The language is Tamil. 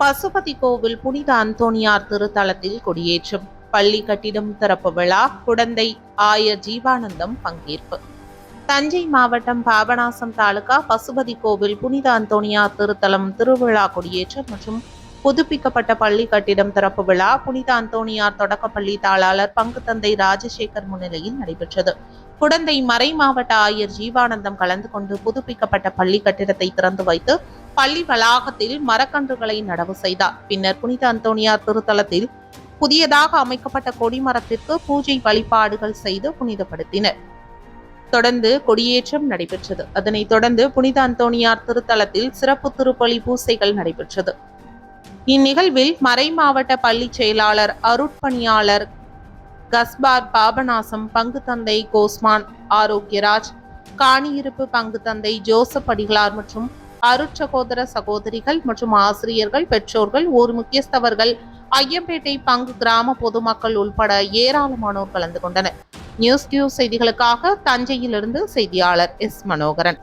பசுபதி கோவில் புனித அந்தோணியார் திருத்தலத்தில் கொடியேற்றம். பள்ளி கட்டிடம் திறப்பு விழா குடந்தை ஆயர் ஜீவானந்தம் பங்கேற்பு. தஞ்சை மாவட்டம் பாபநாசம் தாலுகா பசுபதி கோவில் புனித அந்தோணியார் திருத்தலம் திருவிழா கொடியேற்றம் மற்றும் புதுப்பிக்கப்பட்ட பள்ளி கட்டிடம் திறப்பு விழா புனித அந்தோணியார் தொடக்கப்பள்ளி தாளாளர் பங்கு தந்தை ராஜசேகர் முன்னிலையில் நடைபெற்றது. குடந்தை மறை மாவட்ட ஆயர் ஜீவானந்தம் கலந்து கொண்டு புதுப்பிக்கப்பட்ட பள்ளி கட்டிடத்தை திறந்து வைத்து பள்ளி வளாகத்தில் மரக்கன்றுகளை நடவு செய்தார். பின்னர் புனித அந்தோனியார் திருத்தலத்தில் புதியதாக அமைக்கப்பட்ட கொடிமரத்திற்கு பூஜை வழிபாடுகள் செய்து புனிதப்படுத்தினர். தொடர்ந்து கொடியேற்றம் நடைபெற்றது. அதனைத் தொடர்ந்து புனித அந்தோனியார் திருத்தலத்தில் சிறப்பு திருப்பலி பூசைகள் நடைபெற்றது. இந்நிகழ்வில் மறை மாவட்ட பள்ளி செயலாளர் அருட்பணியாளர் கஸ்பார் பாபநாசம் பங்கு தந்தை கோஸ்மான் ஆரோக்கியராஜ் காணியிருப்பு பங்கு தந்தை ஜோசப் அடிகளார் மற்றும் அருட்சகோதர சகோதரிகள் மற்றும் ஆசிரியர்கள் பெற்றோர்கள் ஊர் முக்கியஸ்தவர்கள் ஐயம்பேட்டை பங்கு கிராம பொதுமக்கள் உள்பட ஏராளமானோர் கலந்து கொண்டனர். நியூஸ் டியூ செய்திகளுக்காக தஞ்சையிலிருந்து செய்தியாளர் எஸ். மனோகரன்.